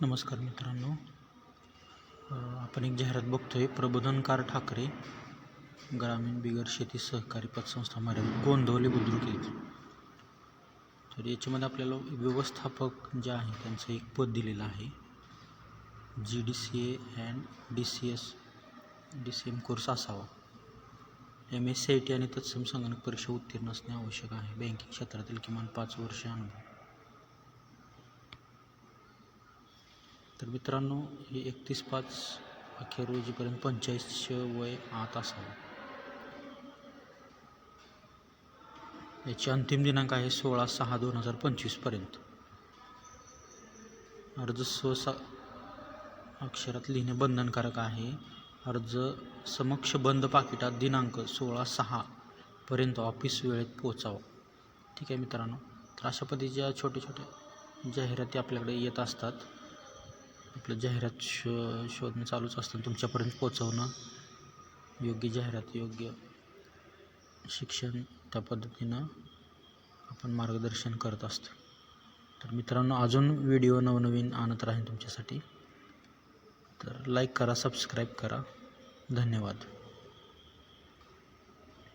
नमस्कार मित्रांनो. आपण एक जाहिरात बघतोय प्रबोधनकार ठाकरे ग्रामीण बिगर शेती सहकारी पतसंस्था मर्यादित गोंदवली बुद्रुक येथे तर याच्यामध्ये आपल्याला व्यवस्थापक जे आहे त्यांचं एक पद दिलेलं आहे. G D C A and D C S D C M course असावा. M S C I T आणि तत्सम संगणक परीक्षा उत्तीर्ण असणे आवश्यक आहे. बँकिंग क्षेत्रातील किमान पाच वर्ष अनुभव. तर मित्रांनो हे एकतीस पाच अखेर रोजीपर्यंत पंचेचाळीसचं वय आत असावं. याची अंतिम दिनांक आहे सोळा सहा दोन हजार पंचवीसपर्यंत. अर्ज स्वसा अक्षरात लिहिणे बंधनकारक आहे. अर्ज समक्ष बंद पाकिटात दिनांक सोळा सहापर्यंत ऑफिस वेळेत पोचावा ठीक आहे मित्रांनो तर अशा पद्धतीच्या छोट्या छोट्या जाहिराती आपल्याकडे येत असतात. आपलं जाहिरात शो शोधणं चालूच असतं तुमच्यापर्यंत पोचवणं योग्य जाहिरात योग्य शिक्षण त्या पद्धतीनं आपण मार्गदर्शन करत असतो. तर मित्रांनो अजून व्हिडिओ नवनवीन आणत राहीन तुमच्यासाठी. तर लाईक करा सबस्क्राईब करा. धन्यवाद.